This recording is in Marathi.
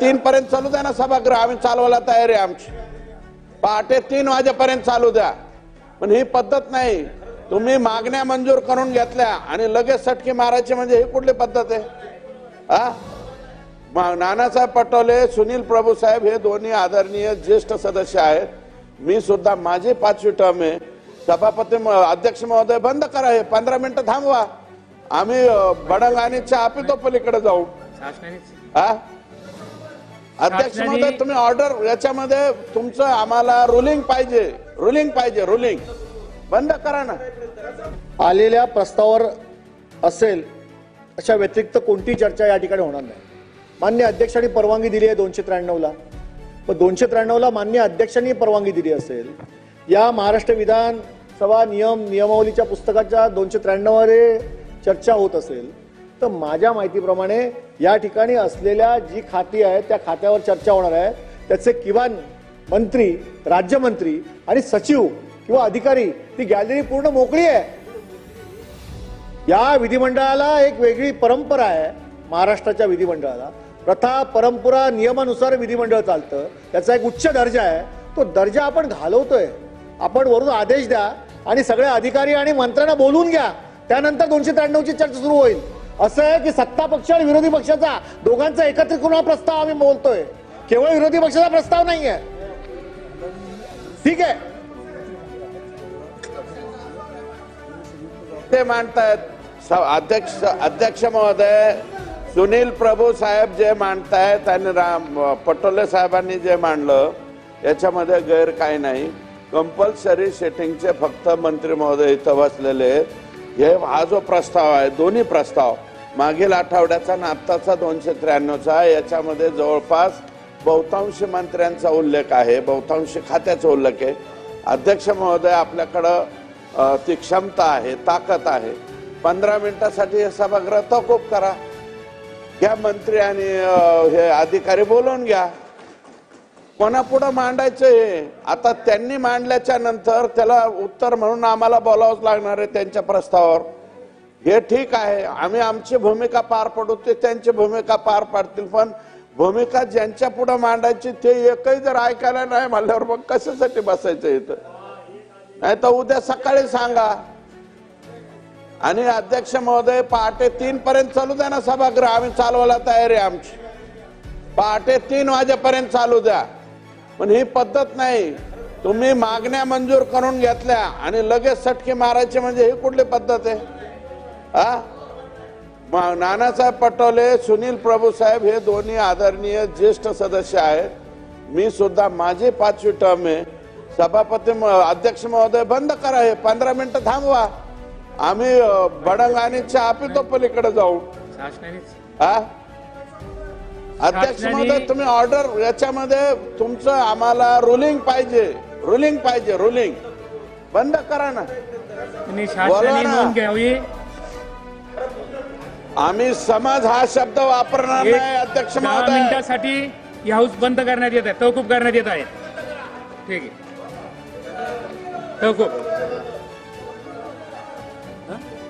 तीन पर्यंत चालू द्या ना सभागृह. आम्ही चालवायला तयारी आहे आमची. पहाटे तीन वाजेपर्यंत चालू द्या. पण ही पद्धत नाही. तुम्ही मागण्या मंजूर करून घेतल्या आणि लगेच सटकी मारायची म्हणजे ही कुठली पद्धत आहे? हा नानासाहेब पटोले सुनील प्रभू साहेब हे दोन्ही आदरणीय ज्येष्ठ सदस्य आहेत. मी सुद्धा माझी पाचवी टर्म आहे. सभापती म- अध्यक्ष महोदय बंद करा हे. पंधरा मिनिटं थांबवा. आम्ही अ, बडंग आणि चहा पितो पलीकडे जाऊ हा अध्यक्ष महोदय तुम्ही ऑर्डर याच्यामध्ये तुमचं आम्हाला रुलिंग पाहिजे. रुलिंग पाहिजे रुलिंग बंद करा ना. आलेल्या प्रस्तावावर असेल अशा व्यतिरिक्त कोणती चर्चा या ठिकाणी होणार नाही. मान्य अध्यक्षांनी परवानगी दिली आहे दोनशे त्र्याण्णवला. पण दोनशे त्र्याण्णवला मान्य अध्यक्षांनी परवानगी दिली असेल या महाराष्ट्र विधानसभा नियम नियमावलीच्या पुस्तकाच्या दोनशे त्र्याण्णवमध्ये चर्चा होत असेल तर माझ्या माहितीप्रमाणे या ठिकाणी असलेल्या जी खाती आहेत त्या खात्यावर चर्चा होणार आहे. त्याचे किमान मंत्री राज्यमंत्री आणि सचिव किंवा अधिकारी ती गॅलरी पूर्ण मोकळी आहे. या विधिमंडळाला एक वेगळी परंपरा आहे महाराष्ट्राच्या विधिमंडळाला. प्रथा परंपरा नियमानुसार विधिमंडळ चालतं. त्याचा एक उच्च दर्जा आहे. तो दर्जा आपण घालवतोय. आपण वरून आदेश द्या आणि सगळे अधिकारी आणि मंत्र्यांना बोलून घ्या. त्यानंतर दोनशे त्र्याण्णवची चर्चा सुरू होईल. असं आहे की सत्ता पक्ष आणि विरोधी पक्षाचा दोघांचा एकत्रित करून हा प्रस्ताव आम्ही बोलतोय. केवळ विरोधी पक्षाचा प्रस्ताव नाहीये. ठीक आहे? ते मांडतायत. स- अध्यक्ष अध्यक्ष महोदय सुनील प्रभू साहेब जे मांडतायत आणि राम पटोले साहेबांनी जे मांडलं याच्यामध्ये गैर काही नाही. कंपल्सरी सेटिंगचे फक्त मंत्री महोदय इथं बसलेले हे हा जो प्रस्ताव आहे दोन्ही प्रस्ताव मागील आठवड्याचा आणि आत्ताचा दोनशे त्र्याण्णवचा याच्यामध्ये जवळपास बहुतांशी मंत्र्यांचा उल्लेख आहे बहुतांशी खात्याचा उल्लेख आहे. अध्यक्ष महोदय आपल्याकडं ती क्षमता आहे ताकद आहे. पंधरा मिनिटासाठी हे सभागृह तहकूब करा. घ्या मंत्री आणि हे अधिकारी बोलवून घ्या. कोणापुढं मांडायचं हे? आता त्यांनी मांडल्याच्या नंतर त्याला उत्तर म्हणून आम्हाला बोलावंच लागणार आहे त्यांच्या प्रस्तावावर. हे ठीक आहे आम्ही आमची भूमिका पार पडू ते त्यांची भूमिका पार पाडतील पण भूमिका ज्यांच्या पुढे मांडायची ते एकही जर ऐकायला नाही म्हणल्यावर मग कशासाठी बसायचं इथं? नाही तर उद्या सकाळी सांगा. आणि अध्यक्ष महोदय पहाटे तीन पर्यंत चालू द्या ना सभागृह आम्ही चालवायला तयारी आहे आमची. पहाटे तीन वाजेपर्यंत चालू द्या. पण ही पद्धत नाही. तुम्ही मागण्या मंजूर करून घेतल्या आणि लगेच सटकी मारायची म्हणजे ही कुठली पद्धत आहे? हा? नानासाहेब पटोले सुनील प्रभू साहेब हे दोन्ही आदरणीय ज्येष्ठ सदस्य आहेत. मी सुद्धा माझी पाचवी टर्म आहे. सभापती म- अध्यक्ष महोदय बंद करा हे. पंधरा मिनिटं थांबवा. आम्ही बडंग आणि चहा पितो पलीकडे जाऊ हा? अध्यक्ष महोदय तुम्ही ऑर्डर याच्यामध्ये तुमचं आम्हाला रुलिंग पाहिजे. रुलिंग पाहिजे रुलिंग बंद करा ना. बोला ना. आम्ही समाज हा शब्द वापरणार नाही अध्यक्ष दहा महोदय. मिनिटासाठी ही हाऊस बंद करण्यात येत आहे तहकूब करण्यात येत आहे. ठीक आहे. तहकूब.